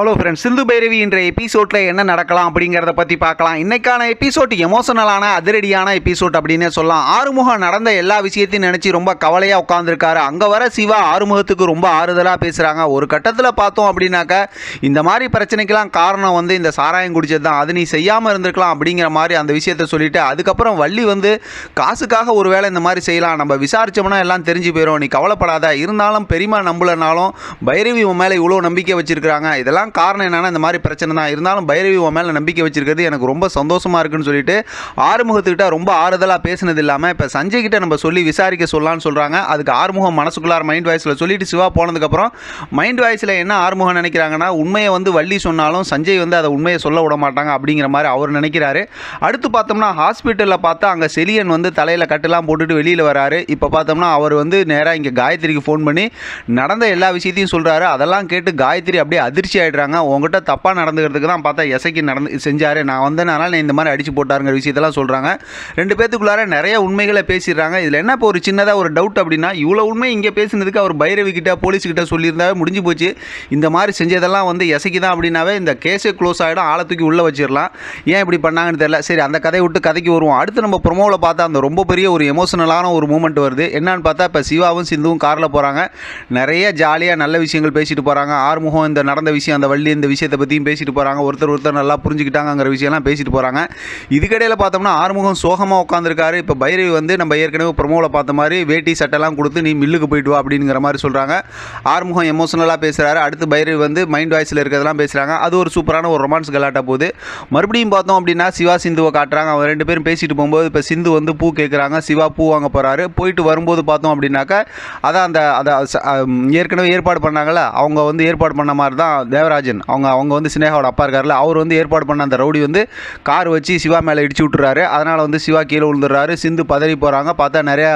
Hello friends Sindhu Bhairavi என்ற எபிசோட்ல என்ன நடக்கலாம் அப்படிங்கிறத பற்றி பார்க்கலாம். இன்னைக்கான எபிசோட் எமோஷனலான அதிரடியான எபிசோட் அப்படின்னே சொல்லலாம். ஆறுமுகம் நடந்த எல்லா விஷயத்தையும் நினச்சி ரொம்ப கவலையாக உட்காந்துருக்காரு அங்கே வர சிவா ஆறுமுகத்துக்கு ரொம்ப ஆறுதலாக பேசுகிறாங்க ஒரு கட்டத்தில் பார்த்தோம் அப்படின்னாக்க இந்த மாதிரி பிரச்சனைக்கெல்லாம் காரணம் வந்து இந்த சாராயம் குடிச்சது தான் அது நீ செய்யாமல் இருந்திருக்கலாம் அப்படிங்கிற மாதிரி அந்த விஷயத்த சொல்லிட்டு அதுக்கப்புறம் வள்ளி வந்து காசுக்காக ஒரு வேளை இந்த மாதிரி செய்யலாம். நம்ம விசாரிச்சோம்னா எல்லாம் தெரிஞ்சு போயிடும் நீ கவலைப்படாத. இருந்தாலும் பெரியமா நம்பலனாலும் பைரவி உன் மேலே இவ்வளோ நம்பிக்கை வச்சுருக்கிறாங்க. இதெல்லாம் காரணம் என்னென்னா இந்த மாதிரி பிரச்சனை தான். இருந்தாலும் பைரவி உன் மேலே நம்பிக்கை வச்சிருக்கிறது எனக்கு ரொம்ப சந்தோஷமாக இருக்குன்னு சொல்லிட்டு ஆறுமுகத்துக்கிட்ட ரொம்ப ஆறுதலாக பேசினது இல்லாமல் இப்போ சஞ்சய் கிட்ட நம்ம சொல்லி விசாரிக்க சொல்லலாம்னு சொல்கிறாங்க அதுக்கு ஆறுமுகம் மனசுக்குள்ளார மைண்ட் வாய்ஸில் சொல்லிட்டு சிவா போனதுக்கப்புறம் மைண்ட் வாய்ஸில் என்ன ஆறுமுகம் நினைக்கிறாங்கன்னா உண்மையை வந்து வள்ளி சொன்னாலும் சஞ்சய் வந்து அதை உண்மையை சொல்ல விட மாட்டாங்க அப்படிங்கிற மாதிரி அவர் நினைக்கிறாரு. அடுத்து பார்த்தோம்னா ஹாஸ்பிட்டலில் பார்த்தா அங்கே செலியன் வந்து தலையில் கட்டெல்லாம் போட்டுட்டு வெளியில் வராரு. இப்போ பார்த்தோம்னா அவர் வந்து நேராக இங்கே காயத்ரிக்கு ஃபோன் பண்ணி நடந்த எல்லா விஷயத்தையும் சொல்கிறாரு அதெல்லாம் கேட்டு காயத்ரி அப்படியே அதிர்ச்சி போயிடுறாங்க உங்ககிட்ட தப்பாக நடந்துக்கிறதுக்கு தான் பார்த்தா எசைக்கு நடந்து செஞ்சார். நான் வந்தனால நான் இந்த மாதிரி அடிச்சு போட்டாருங்கிற விஷயத்தெல்லாம் சொல்கிறாங்க ரெண்டு பேத்துக்குள்ளார நிறைய உண்மைகளை பேசிடுறாங்க. இதில் என்ன இப்போ ஒரு சின்னதாக ஒரு டவுட் அப்படின்னா இவ்வளோ உண்மை இங்கே பேசினதுக்கு அவர் பைரவி கிட்ட போலீஸ் சொல்லியிருந்தாவே முடிஞ்சு போச்சு. இந்த மாதிரி செஞ்சதெல்லாம் வந்து எசைக்கு தான் அப்படின்னாவே இந்த கேஸே க்ளோஸ் ஆகிடும் ஆளை தூக்கி உள்ளே வச்சிடலாம். ஏன் இப்படி பண்ணாங்கன்னு தெரியல. சரி அந்த கதையை விட்டு கதைக்கு வருவோம். அடுத்து நம்ம ப்ரொமோவில் பார்த்தா அந்த ரொம்ப பெரிய ஒரு எமோஷனலான ஒரு மூமெண்ட் வருது. என்னன்னு பார்த்தா இப்போ சிவாவும் சிந்துவும் காரில் போகிறாங்க நிறைய ஜாலியாக நல்ல விஷயங்கள் பேசிட்டு போகிறாங்க ஆறுமுகம் இந்த நடந்த விஷயம் அந்த வள்ளி இந்த விஷயத்தை பற்றியும் பேசிட்டு போகிறாங்க ஒருத்தர் ஒருத்தர் நல்லா புரிஞ்சுக்கிட்டாங்கிற விஷயம்லாம் பேசிட்டு போகிறாங்க இதுக்கடையில் பார்த்தோம்னா ஆறுமுகம் சோகமாக உட்காந்துருக்காரு இப்போ பைரவி வந்து நம்ம ஏற்கனவே ப்ரொமோவில் பார்த்த மாதிரி வேட்டி சட்டெல்லாம் கொடுத்து நீ மில்லுக்கு போயிட்டு வா அப்படிங்கிற மாதிரி சொல்கிறாங்க ஆறுமுகம் எமோஷனலாக பேசுகிறாரு அடுத்து பைரவி வந்து மைண்ட் வாய்ஸில் இருக்கிறதெல்லாம் பேசுகிறாங்க அது ஒரு சூப்பரான ஒரு ரொமான்ஸ் கலாட்டா போகுது. மறுபடியும் பார்த்தோம் அப்படின்னா சிவா சிந்துவை காட்டுறாங்க. அவங்க ரெண்டு பேரும் பேசிட்டு போகும்போது இப்போ சிந்து வந்து பூ கேட்குறாங்க சிவா பூ வாங்க போகிறாரு போயிட்டு வரும்போது பார்த்தோம் அப்படின்னாக்கா அதான் அந்த அதை ஏற்கனவே ஏற்பாடு பண்ணாங்கள்ல அவங்க வந்து ஏற்பாடு பண்ண மாதிரி தான் தேவராஜன் அவங்க அவங்க வந்து சினேகாவோட அப்பா இருக்கார்ல அவர் வந்து ஏற்பாடு பண்ண அந்த ரவுடி வந்து கார் வச்சு சிவா மேலே இடிச்சு விட்டுறாரு. அதனால் வந்து சிவா கீழே விழுந்துடுறாரு. சிந்து பதறி போகிறாங்க பார்த்தா நிறையா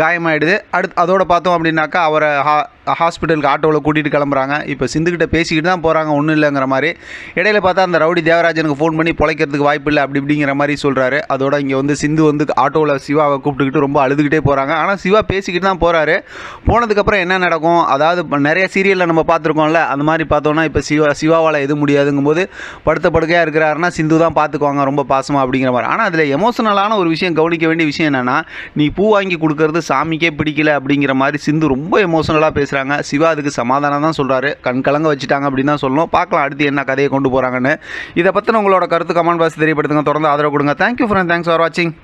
காயமாயிடுது. அடுத்து அதோட பார்த்தோம் அப்படின்னாக்கா அவரை ஹா ஹாஸ்பிட்டலுக்கு ஆட்டோவில் கூட்டிகிட்டு கிளம்புறாங்க. இப்போ சிந்துக்கிட்ட பேசிக்கிட்டு தான் போகிறாங்க ஒன்றும் இல்லைங்கிற மாதிரி. இடையில பார்த்தா அந்த ரவுடி தேவராஜனுக்கு ஃபோன் பண்ணி பொழைக்கிறதுக்கு வாய்ப்பு இல்லை அப்படி இப்படிங்கிற மாதிரி சொல்கிறாரு அதோட இங்கே வந்து சிந்து வந்து ஆட்டோவில் சிவாவை கூப்பிட்டுக்கிட்டு ரொம்ப அழுதுகிட்டே போகிறாங்க ஆனால் சிவா பேசிக்கிட்டு தான் போகிறாரு போனதுக்கப்புறம் என்ன நடக்கும்? அதாவது நிறைய சீரியலில் நம்ம பார்த்துருக்கோம்ல அந்த மாதிரி பார்த்தோன்னா இப்போ சிவா சிவாவால் எதுவும் முடியாதுங்கும்போது படுத்த படுக்கையாக இருக்கிறாருன்னா சிந்து தான் பார்த்துக்குவாங்க ரொம்ப பாசமாக அப்படிங்கிற மாதிரி. ஆனால் அதில் எமோஷனலான ஒரு விஷயம் கவனிக்க வேண்டிய விஷயம் என்னென்னா நீ பூ வாங்கி கொடுக்கறது சாமிக்கே பிடிக்கல அப்படிங்கிற மாதிரி சிந்து ரொம்ப எமோஷனலாக பேசுகிறாங்க சிவா அதுக்கு சமாதானம் தான் சொல்கிறாரு கண் கலங்க வச்சுட்டாங்க அப்படின்னு தான் சொல்லணும். பார்க்கலாம் அடுத்து என்ன கதையை கொண்டு போகிறாங்கன்னு இதை பற்றின உங்களோட கருத்து கமெண்ட் பாக்ஸ் தெரியப்படுத்துங்க. தொடர்ந்து ஆதரவு கொடுங்க. தேங்க்யூ ஃப்ரெண்ட் தேங்க்ஸ் ஃபார் வாட்சிங்